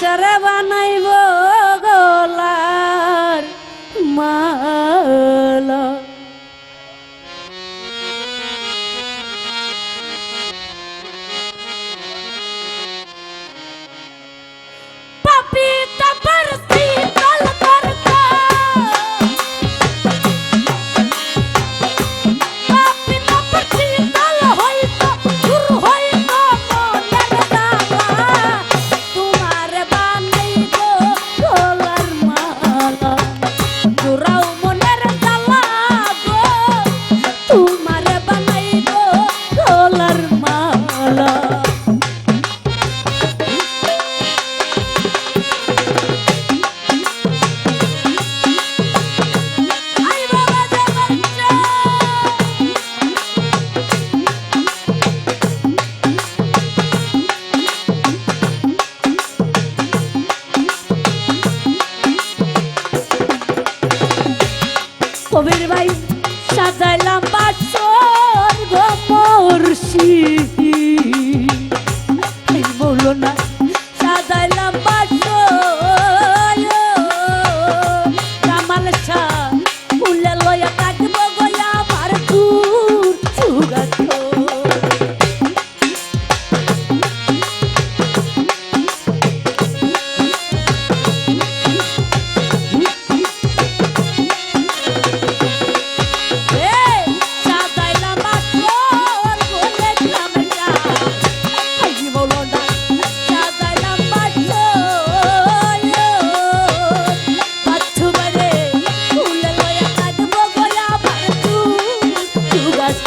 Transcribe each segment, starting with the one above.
সারে বানাইব গোলার মালা। い。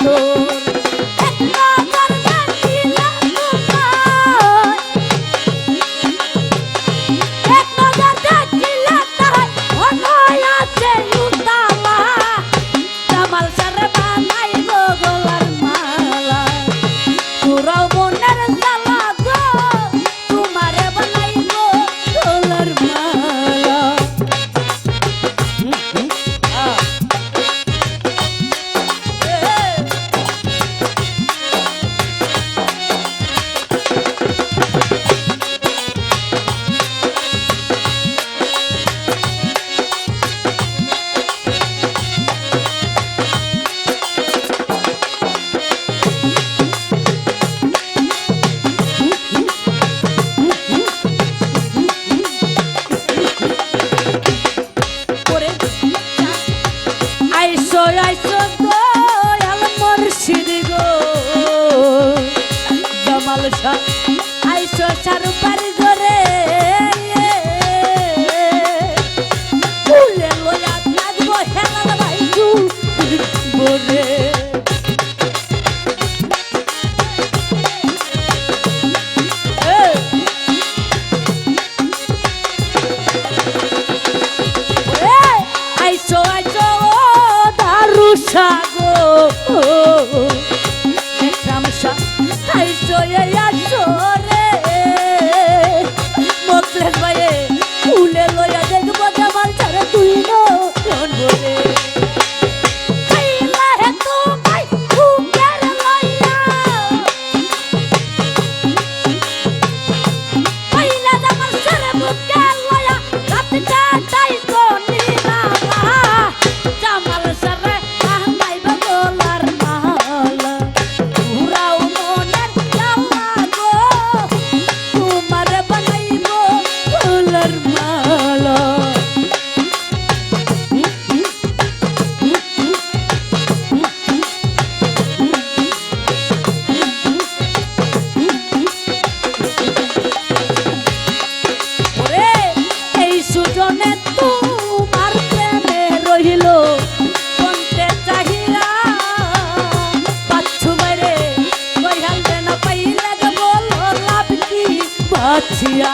সুগাত quiere বাছিয়া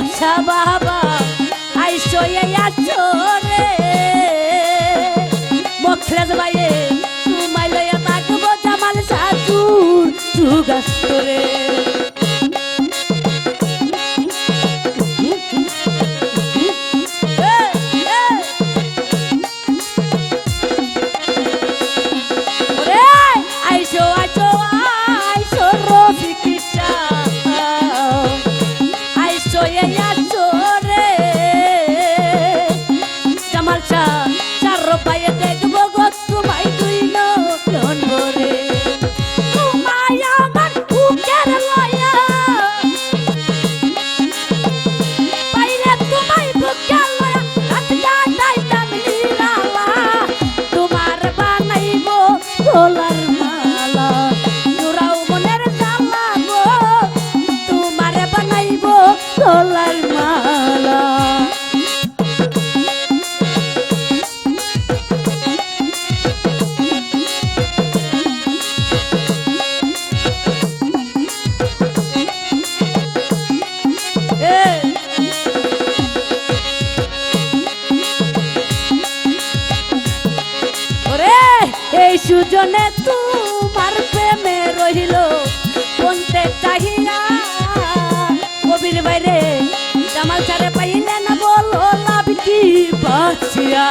মোছা বাবা আইসো আছো like a সুজনে তোমার প্রেমে রহিল কোনতে চাহিয়া। কবির বাইরে জামাল ছাড়ে পাইলে না বলো লাভ কি বাঁচিয়া।